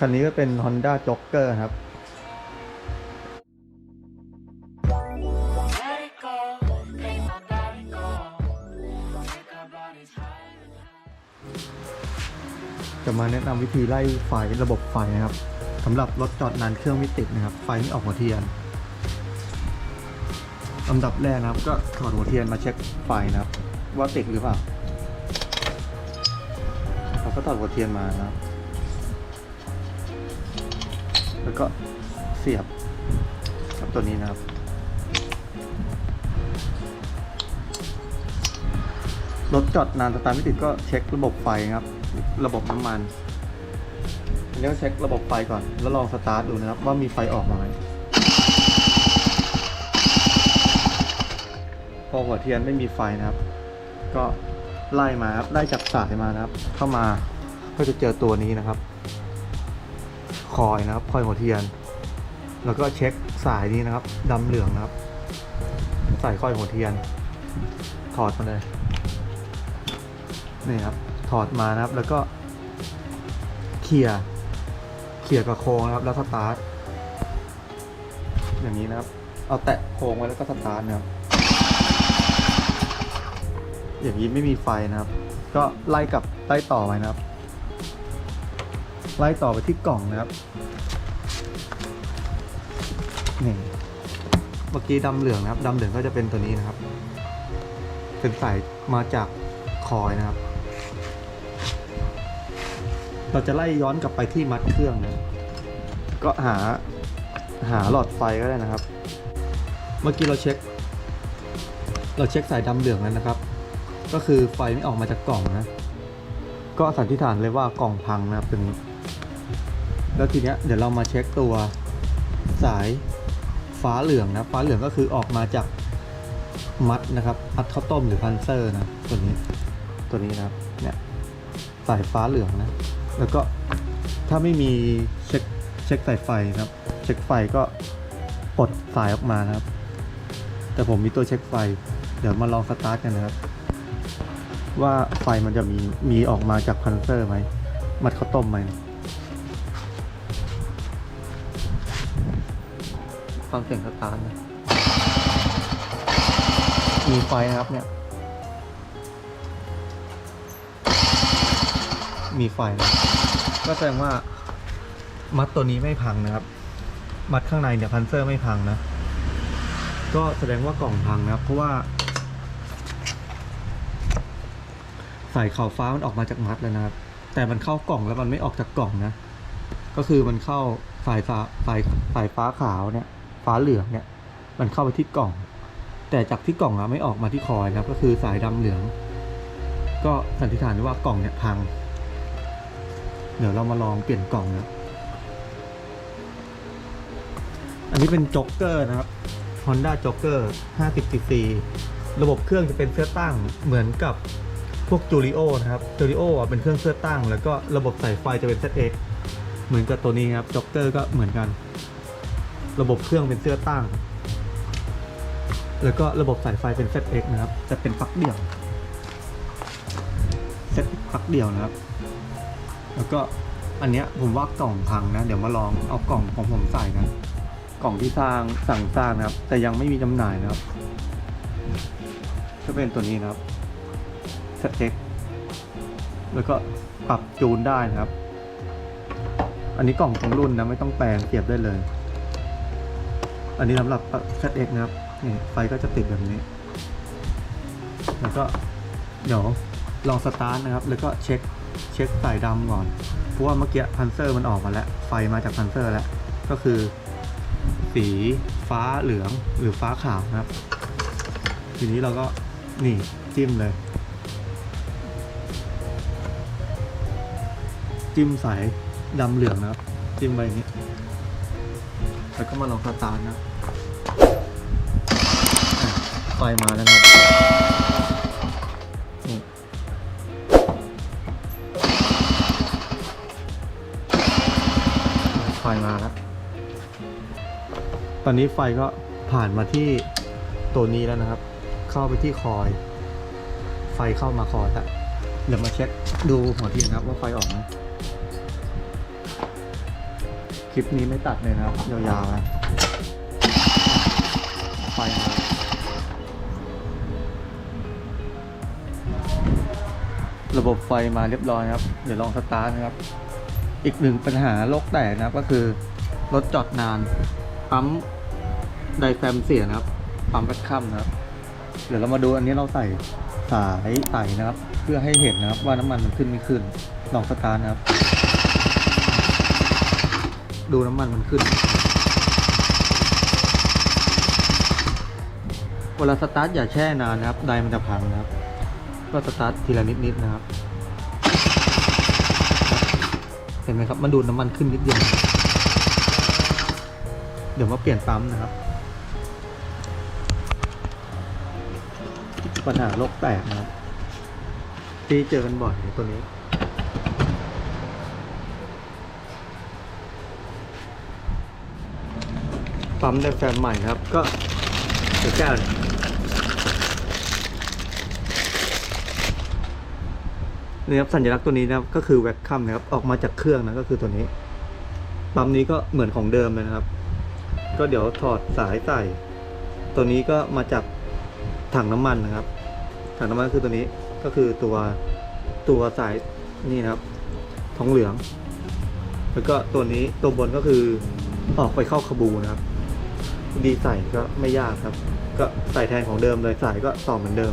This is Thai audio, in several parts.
คันนี้ก็เป็น Honda Joker ครับ จะมาแนะนำวิธีไล่ไฟระบบไฟนะครับสำหรับรถจอดนานเครื่องไม่ติดนะครับ ไฟไม่ออกหัวเทียนลำดับแรกนะครับก็ถอดหัวเทียนมาเช็คไฟนะครับ ว่าติดหรือเปล่าเราก็ถอดหัวเทียนมานะครับ แล้วก็เสียบกับตัวนี้นะครับรถจอดนานสตาร์ทไม่ติดก็เช็คระบบไฟครับ ระบบน้ำมันเดี๋ยวเช็คระบบไฟก่อน แล้วลองสตาร์ทดูนะครับ ว่ามีไฟออกมาไหมพอหัวเทียนไม่มีไฟนะครับ ก็ไล่มาครับไล่จากสายมานะครับ เข้ามาก็จะเจอตัวนี้นะครับ คอยนะครับ คอยหัวเทียน แล้วก็เช็คสายนี้นะครับดำเหลืองนะครับ สายคอยหัวเทียน ถอดมาเลย นี่ครับ ถอดมานะครับ แล้วก็เคลียร์เคลียร์กับโครงนะครับ แล้วสตาร์ท อย่างนี้นะครับ เอาแตะโครงไว้แล้วก็สตาร์ทนะครับ อย่างนี้ไม่มีไฟนะครับ ก็ไล่กลับไล่ต่อไปนะครับ ไล่ต่อไปที่กล่องนะครับนี่เมื่อกี้ดำเหลืองนะครับดำเหลืองก็จะเป็นตัวนี้นะครับ เป็นสายมาจากคอยนะครับ เราจะไล่ย้อนกลับไปที่มัดเครื่องนะก็หาหาหลอดไฟก็ได้นะครับ เมื่อกี้เราเช็ค เราเช็คสายดำเหลืองแล้วนะครับ ก็คือไฟไม่ออกมาจากกล่องนะ ก็สันนิษฐานเลยว่ากล่องพังนะครับตรงนี้ แล้วทีเนี้ยเดี๋ยวเรามาเช็คตัวสายฟ้าเหลืองนะ ฟ้าเหลืองก็คือออกมาจากมัดนะครับมัดข้าวต้มหรือพันเซอร์นะตัวนี้ตัวนี้นะครับเนี่ยสายฟ้าเหลืองนะ แล้วก็ถ้าไม่มีเช็คเช็คสายไฟนะครับ เช็คไฟก็ปลดสายออกมานะครับ แต่ผมมีตัวเช็คไฟ เดี๋ยวมาลองสตาร์ทกันนะครับ ว่าไฟมันจะมีมีออกมาจากพันเซอร์ไหมมัดข้าวต้มไหม ฟังเสียงสตาร์ทนะมีไฟนะครับเนี่ย มีไฟนะก็แสดงว่ามัดตัวนี้ไม่พังนะครับ มัดข้างในเนี่ยพันเซอร์ไม่พังนะ ก็แสดงว่ากล่องพังนะครับ เพราะว่าสายขาวฟ้ามันออกมาจากมัดแล้วนะครับ แต่มันเข้ากล่องแล้วมันไม่ออกจากกล่องนะ ก็คือมันเข้าสายฟ้าสายสายฟ้าขาวเนี่ย ฟ้าเหลืองเนี่ยมันเข้าไปที่กล่อง แต่จากที่กล่องอะไม่ออกมาที่คอยนะครับ ก็คือสายดำเหลือง ก็สันนิษฐานว่ากล่องเนี่ยพัง เดี๋ยวเรามาลองเปลี่ยนกล่องนะอันนี้เป็นจ็อกเกอร์นะครับ Honda Joker 50cc ระบบเครื่องจะเป็นเสื้อตั้งเหมือนกับพวก Julio นะครับ Julio อะเป็นเครื่องเสื้อตั้ง แล้วก็ระบบสายไฟจะเป็น ZX เหมือนกับตัวนี้ครับ Joker ก็เหมือนกัน ระบบเครื่องเป็นเสื้อตั้ง แล้วก็ระบบสายไฟเป็น ZX นะครับ จะเป็นปลั๊กเดี่ยว ZX ปลั๊กเดี่ยวนะครับ แล้วก็อันเนี้ยผมว่ากล่องพังนะ เดี๋ยวมาลองเอากล่องของผมใส่กัน กล่องที่สร้างสั่งสร้างนะครับ แต่ยังไม่มีจำหน่ายนะครับ จะเป็นตัวนี้นะครับ ZX แล้วก็ปรับจูนได้นะครับ อันนี้กล่องของรุ่นนะไม่ต้องแปลงเก็บได้เลย อันนี้สำหรับ ZX นะครับนี่ไฟก็จะติดแบบนี้ แล้วก็เดี๋ยวลองสตาร์ทนะครับ แล้วก็เช็คเช็คสายดำก่อน เพราะว่าเมื่อกี้พันเซอร์มันออกมาแล้ว ไฟมาจากพันเซอร์แล้ว ก็คือ สีฟ้าเหลืองหรือฟ้าขาวนะครับ ทีนี้เราก็นี่จิ้มเลย จิ้มสายดำเหลืองนะครับ จิ้มไปอย่างนี้ แล้วก็มาลองสตาร์ทนะ ไฟมาแล้วครับไฟมาแล้ว ตอนนี้ไฟก็ผ่านมาที่ตัวนี้แล้วนะครับ เข้าไปที่คอย ไฟเข้ามาคอยล้วเดี๋ยวมาเช็คดูหัวเทียนครับว่าไฟออกไหมคลิปนี้ไม่ตัดเลยนะครับยาวๆนะไฟมา ระบบไฟมาเรียบร้อยครับ เดี๋ยวลองสตาร์ทนะครับ อีกหนึ่งปัญหาโลกแตกนะครับก็คือรถจอดนานปั๊มไดแฟมเสียนะครับปั๊มแบคคัมนะครับ เดี๋ยวเรามาดูอันนี้เราใส่สายใส่นะครับ เพื่อให้เห็นนะครับว่าน้ำมันมันขึ้นไม่ขึ้น ลองสตาร์ทนะครับ ดูน้ำมันมันขึ้นเวลาสตาร์ทอย่าแช่นานนะครับไดมันจะพังนะครับ ก็สตาร์ททีละนิดๆนะครับ เห็นไหมครับ มันดูดน้ำมันขึ้นนิดเดียวเดี๋ยวมาเปลี่ยนปั๊มนะครับ ปัญหาโลกแตกนะครับ ที่เจอกันบ่อยตัวนี้ปั๊มได้แฟนใหม่ครับ ก็เดี๋ยวแก้วเลย นี่ครับสัญลักษณ์ตัวนี้นะครับก็คือแว็กคัมนะครับออกมาจากเครื่องนะก็คือตัวนี้ปั๊มนี้ก็เหมือนของเดิมเลยนะครับ ก็เดี๋ยวถอดสายใส่ ตัวนี้ก็มาจากถังน้ำมันนะครับ ถังน้ำมันคือตัวนี้ก็คือตัวตัวสายนี่นะครับทองเหลือง แล้วก็ตัวนี้ตัวบนก็คือออกไปเข้าขบูนะครับ ดีใส่ก็ไม่ยากครับ ก็ใส่แทนของเดิมเลยสายก็ต่อเหมือนเดิม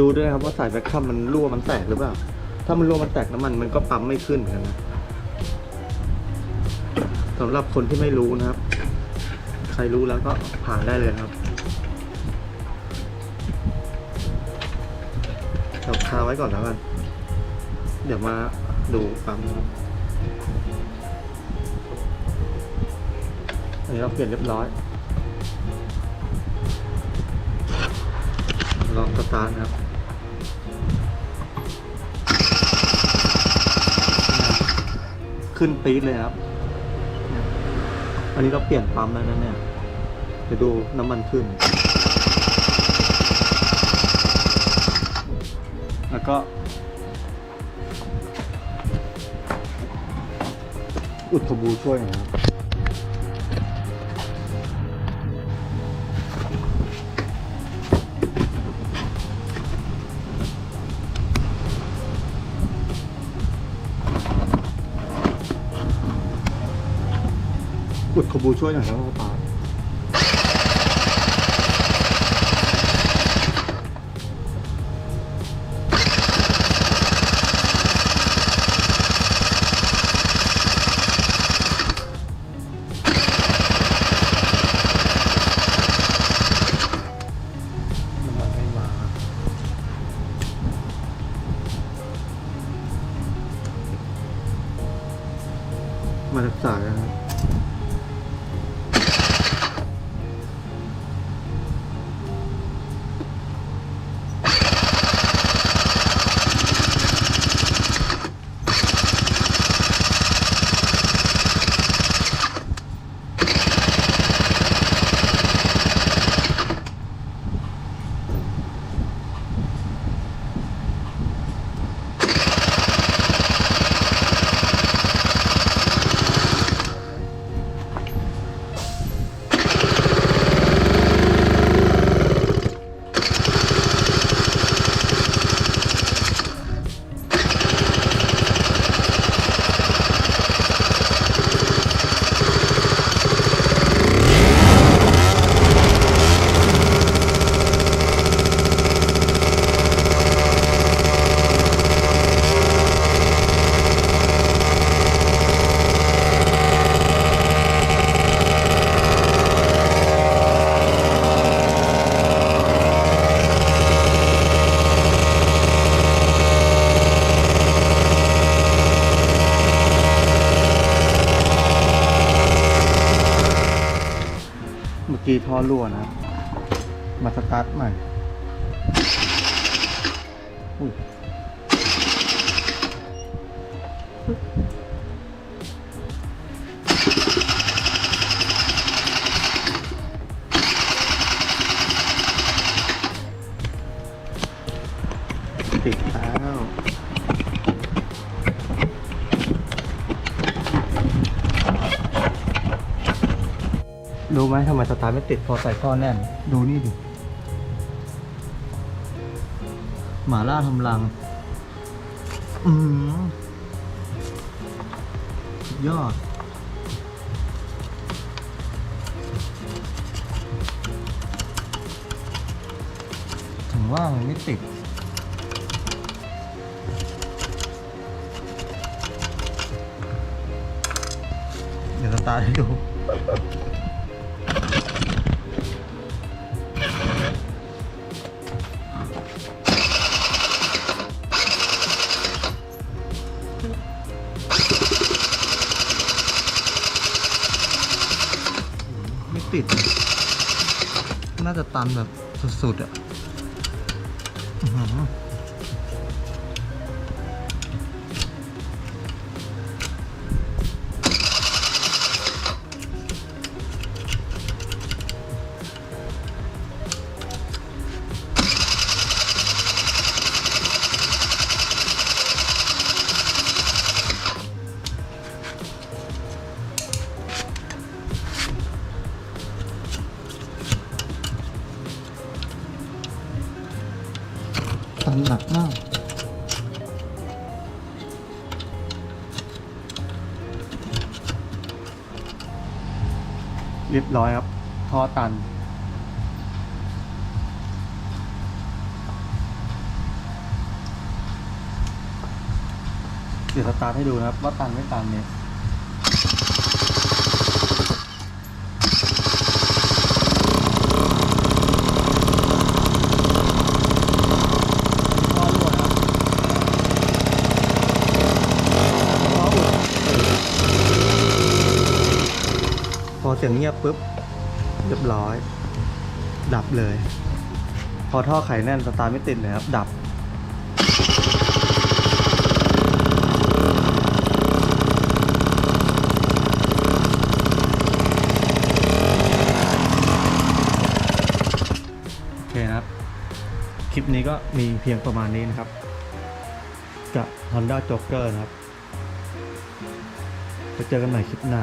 ดูด้วยครับว่าสายแบ็คคัมมันรั่วมันแตกหรือเปล่า ถ้ามันรั่วมันแตกน้ำมันมันก็ปั๊มไม่ขึ้นเหมือนกันนะสำหรับคนที่ไม่รู้นะครับ ใครรู้แล้วก็ผ่านได้เลยครับเราคาไว้ก่อนแล้วกัน เดี๋ยวมาดูปั๊มอันนี้เราเปลี่ยนเรียบร้อย ลองสตาร์ทนะครับ ขึ้นปี๊ดเลยครับ อันนี้เราเปลี่ยนปั๊มแล้วนะเนี่ยเดี๋ยวดูน้ำมันขึ้น แล้วก็ อุดทบูช่วยนะครับ อุดขบูช่วยหน่อยครับสตาร์ทน้ำมันม่มามาจากสายนะครับ กี้ท่อรั่วนะ มาสตาร์ทใหม่ติดแล้ว ไหมทำไมสตาร์ทไม่ติดพอใส่ท่อแน่น ดูนี่ดิ หมาล่าทำรัง อืมยอด ถึงว่ามันไม่ติดเดี๋ยวสตาร์ทให้ดูิด น่าจะตันแบบสุดๆอะ เรียบร้อยครับ ท่อตัน เดี๋ยวสตาร์ทให้ดูนะครับ ว่าตันไม่ตันเนี่ย ท่อรั่วนะครับท่ออุดพอเสียงเงียบปุ๊บเรียบร้อย ดับเลย พอท่อไขแน่นสตาร์ไม่ติดเลยครับ ดับ โอเคนะครับ คลิปนี้ก็มีเพียงประมาณนี้นะครับ กับ Honda Joker นะครับไปเจอกันใหม่คลิปหน้า